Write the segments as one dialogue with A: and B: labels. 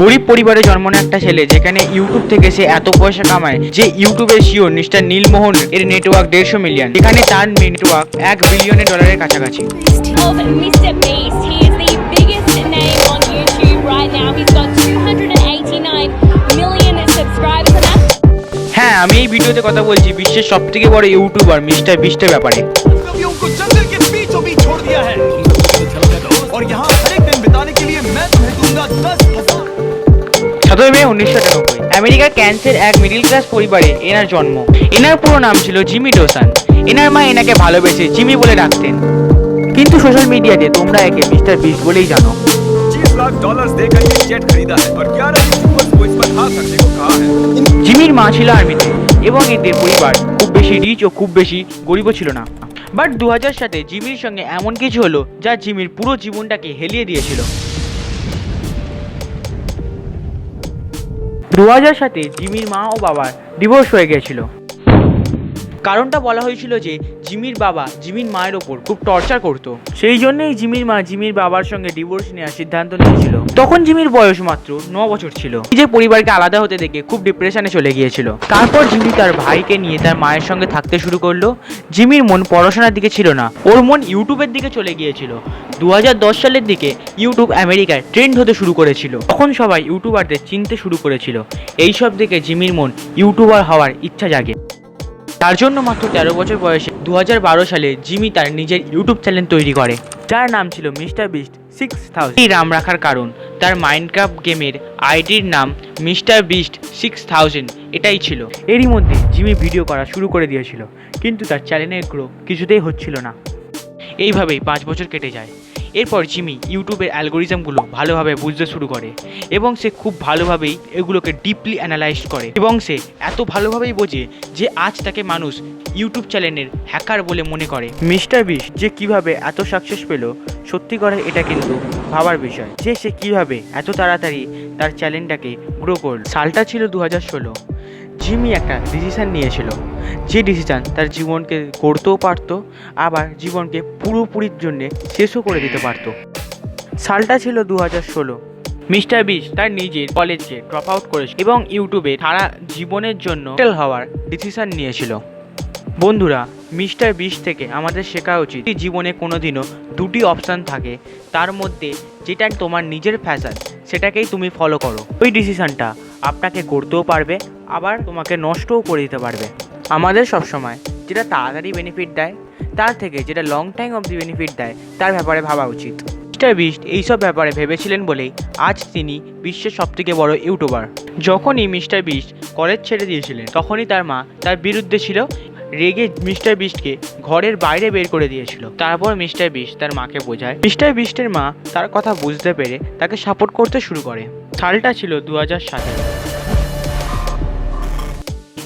A: গরিব পরিবারে জন্ম নেওয়া একটা ছেলে যেখানে ইউটিউব থেকে সে এত পয়সা কামায় যে ইউটিউবের শিও মিস্টার নীলমোহন এর নেটওয়ার্ক দেড়শো মিলিয়ন এখানে তার নেটওয়ার্ক এক বিলিয়নের ডলারের কাছাকাছি
B: of Mr. Beast. He is the biggest name on YouTube right now. He's got 289 million subscribers, and that's
A: হ্যাঁ আমি এই ভিডিওতে কথা বলছি বিশ্বের সব থেকে বড় ইউটিউবার মিস্টার বিস্টের ব্যাপারে
C: कभी उनको जंगल के बीचों बीच छोड़ दिया है और यहाँ हर एक दिन बिताने के लिए मैं तुम्हें दूंगा दस
A: সতেরো মে উনিশশো আটানব্বই আমেরিকার ক্যান্সের এক মিডিল ক্লাস পরিবারে এনার জন্ম। এনার পুরো নাম ছিল জিমি ডোসান। এনার মা এনাকে ভালোবেসে জিমি বলে ডাকতেন। কিন্তু সোশ্যাল মিডিয়াতে তোমরা একে মিস্টার বিশ বলেই জানো। জিমির মা ছিল আর্মিতে এবং এদের পরিবার খুব বেশি রিচ ও খুব বেশি গরিব ছিল না। বাট দু হাজার সাতে জিমির সঙ্গে এমন কিছু হলো যা জিমির পুরো জীবনটাকে হেলিয়ে দিয়েছিল। দু হাজার সাতে জিমির মা ও বাবার ডিভোর্স হয়ে গিয়েছিল। কারণটা বলা হয়েছিল যে জিমির বাবা জিমির মায়ের ওপর খুব টর্চার করতো। সেই জন্যই জিমির মা জিমির বাবার সঙ্গে ডিভোর্স নেওয়ার সিদ্ধান্ত নিয়েছিল। তখন জিমির বয়স মাত্র ন বছর ছিল। নিজের পরিবারকে আলাদা হতে দেখে খুব ডিপ্রেশনে চলে গিয়েছিল। তারপর জিমি তার ভাইকে নিয়ে তার মায়ের সঙ্গে থাকতে শুরু করল। জিমির মন পড়াশোনার দিকে ছিল না, ওর মন ইউটিউবের দিকে চলে গিয়েছিল। দু হাজার দশ সালের দিকে ইউটিউব আমেরিকায় ট্রেন্ড হতে শুরু করেছিল। তখন সবাই ইউটিউবারদের চিনতে শুরু করেছিল। এইসব দিকে জিমির মন ইউটিউবার হওয়ার ইচ্ছা জাগে। তার জন্য মাত্র তেরো বছর বয়সে দু হাজার বারো সালে জিমি তার নিজের ইউটিউব চ্যানেল তৈরি করে। যার নাম ছিল মিস্টার বিস্ট সিক্স থাউজেন্ড। এই রাখার কারণ, তার মাইনক্রাফট গেমের আইডির নাম মিস্টার বিস্ট সিক্স থাউজেন্ড এটাই ছিল। এরই মধ্যে জিমি ভিডিও করা শুরু করে দিয়েছিল, কিন্তু তার চ্যানেলের গ্রো কিছুতেই হচ্ছিল না। এইভাবেই পাঁচ বছর কেটে যায়। এরপর জিমি ইউটিউবের অ্যালগোরিজমগুলো ভালোভাবে বুঝতে শুরু করে এবং সে খুব ভালোভাবেই এগুলোকে ডিপলি অ্যানালাইজ করে এবং সে এত ভালোভাবেই বোঝে যে আজ তাকে মানুষ ইউটিউব চ্যানেলের হ্যাকার বলে মনে করে। মিস্টার বিশ যে কীভাবে এত সাকসেস পেল সত্যি করে এটা কিন্তু ভাবার বিষয়। যে সে কীভাবে এত তাড়াতাড়ি তার চ্যানেলটাকে গ্রো করল। সালটা ছিল দু হাজার ষোলো। জিমি একটা ডিসিশান নিয়েছিল। যে ডিসিশান তার জীবনকে করতেও পারতো, আবার জীবনকে পুরোপুরির জন্যে শেষও করে দিতে পারতো। সালটা ছিল দু হাজার ষোলো। মিস্টার বিশ তার নিজের কলেজকে ড্রপ আউট করেছিল এবং ইউটিউবে সারা জীবনের জন্য সেটেল হওয়ার ডিসিশান নিয়েছিল। বন্ধুরা, মিস্টার বিশ থেকে আমাদের শেখা উচিত জীবনে কোনোদিনও দুটি অপশান থাকে। তার মধ্যে যেটা তোমার নিজের ফ্যাশন সেটাকেই তুমি ফলো করো। ওই ডিসিশানটা আপনাকে করতেও পারবে আবার তোমাকে নষ্টও করে দিতে পারবে। আমাদের সবসময় যেটা তাড়াতাড়ি বেনিফিট দেয়, তার থেকে যেটা লং টাইম অবধি বেনিফিট দেয়, তার ব্যাপারে ভাবা উচিত। মিস্টার বিস্ট এইসব ব্যাপারে ভেবেছিলেন বলেই আজ তিনি বিশ্বের সবথেকে বড় ইউটিউবার। যখনই মিস্টার বিস্ট কলেজ ছেড়ে দিয়েছিলেন, তখনই তার মা তার বিরুদ্ধে ছিল, রেগে মিস্টার বিস্টকে ঘরের বাইরে বের করে দিয়েছিল। তারপর মিস্টার বিস্ট তার মাকে বোঝায় মিস্টার বিস্টের মা তার কথা বুঝতে পেরে তাকে সাপোর্ট করতে শুরু করে। সালটা ছিল দু হাজার সতেরো।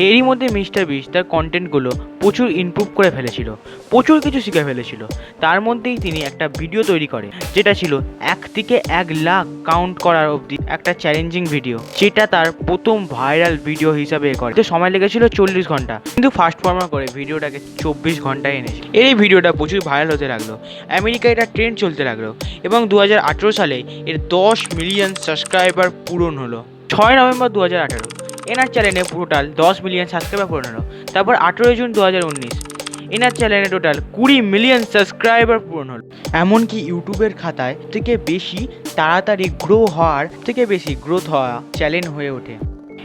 A: এরই মধ্যে মিস্টার বিস তার কন্টেন্টগুলো প্রচুর ইমপ্রুভ করে ফেলেছিল, প্রচুর কিছু শিখে ফেলেছিল। তার মধ্যেই তিনি একটা ভিডিও তৈরি করে যেটা ছিল এক থেকে এক লাখ কাউন্ট করার অবধি একটা চ্যালেঞ্জিং ভিডিও যেটা তার প্রথম ভাইরাল ভিডিও হিসাবে করে। তো সময় লেগেছিল চল্লিশ ঘণ্টা, কিন্তু ফার্স্ট ফর্মার করে ভিডিওটাকে চব্বিশ ঘন্টায় এনেছে এই ভিডিওটা প্রচুর ভাইরাল হতে লাগল, আমেরিকায় এটা ট্রেন্ড চলতে লাগল, এবং দু হাজার আঠেরো সালে এর দশ মিলিয়ন সাবস্ক্রাইবার পূরণ হলো। ছয় নভেম্বর দু হাজার আঠারো এনার চ্যানেলে টোটাল দশ মিলিয়ন সাবস্ক্রাইবার পূরণ হলো তারপর আঠেরোই জুন দু হাজার উনিশ এনার চ্যানেলে টোটাল কুড়ি মিলিয়ন সাবস্ক্রাইবার পূরণ হলো। এমনকি ইউটিউবের খাতায় থেকে বেশি তাড়াতাড়ি গ্রো হওয়ার থেকে বেশি গ্রোথ হওয়া চ্যালেঞ্জ হয়ে ওঠে।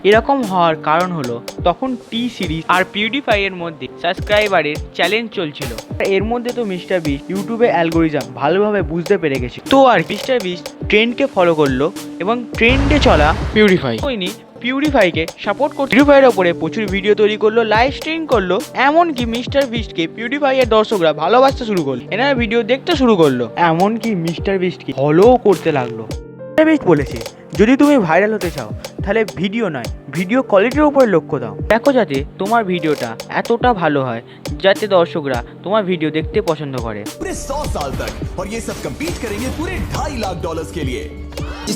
A: এরকম হওয়ার কারণ হলো তখন টি সিরিজ আর পিউডিফাই এর মধ্যে সাবস্ক্রাইবারের চ্যালেঞ্জ চলছিল। এর মধ্যে তো মিস্টার বিস ইউটিউবে অ্যালগোরিজম ভালোভাবে বুঝতে পেরে গেছে। তো আর মিস্টার বিস ট্রেন্ডকে ফলো করল এবং ট্রেন্ডে চলা পিউরিফাই হয়নি পিউরিফাইকে সাপোর্ট করতে পিউরিফাইয়ের ওপরে প্রচুর ভিডিও তৈরি করলো লাইভ স্ট্রিম করলো এমনকি মিস্টার বিস্টকে পিউরিফাইয়ের দর্শকরা ভালোবাসতে শুরু করলো এনারা ভিডিও দেখতে শুরু করলো এমনকি মিস্টার বিস্টকে ফলো করতে লাগলো মিস্টার বিস্ট বলেছে যদি তুমি ভাইরাল হতে চাও তাহলে ভিডিও নয় ভিডিও কোয়ালিটির উপরে লক্ষ্য দাও দেখো যাতে তোমার ভিডিওটা এতটা ভালো হয় যাতে দর্শকরা তোমার ভিডিও দেখতে পছন্দ করে
D: पूरे सौ साल तक और ये सब कम्पीट करेंगे पूरे ढाई लाख डॉलर्स के लिए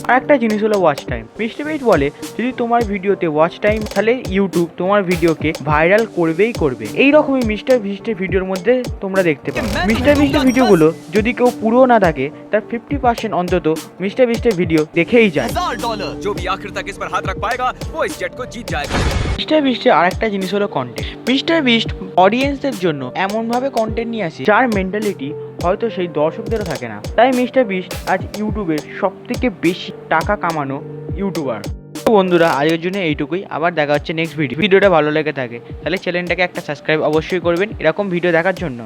A: আরেকটা জিনিস হলো ওয়াচ টাইম মিস্টার বিট বলে যদি তোমার ভিডিওতে ওয়াচ টাইম তাহলে ইউটিউব তোমার ভিডিওকে ভাইরাল করবেই করবে। এই রকমই মিস্টার ভিস্টের ভিডিওর মধ্যে তোমরা দেখতে পাবে মিস্টার ভিস্টের ভিডিওগুলো যদি কেউ পুরো না থাকে তার ফিফটি পার্সেন্ট অন্তত মিস্টার ভিস্টের ভিডিও দেখেই যায়। মিস্টার বিস্টের আরেকটা জিনিস হলো কন্টেন্ট মিস্টার বিস্ট অডিয়েন্সের জন্য এমনভাবে কন্টেন্ট নিয়ে আসে যার মেন্টালিটি হয়তো সেই দর্শকদেরও থাকে না। তাই মিস্টার বিস্ট আজ ইউটিউবের সব থেকে বেশি টাকা কামানো ইউটিউবার। তো বন্ধুরা, আজকের জন্য এইটুকুই। আবার দেখা হচ্ছে নেক্সট ভিডিও ভিডিওটা ভালো লেগে থাকে, তাহলে চ্যানেলটাকে একটা সাবস্ক্রাইব অবশ্যই করবেন। এরকম ভিডিও দেখার জন্য।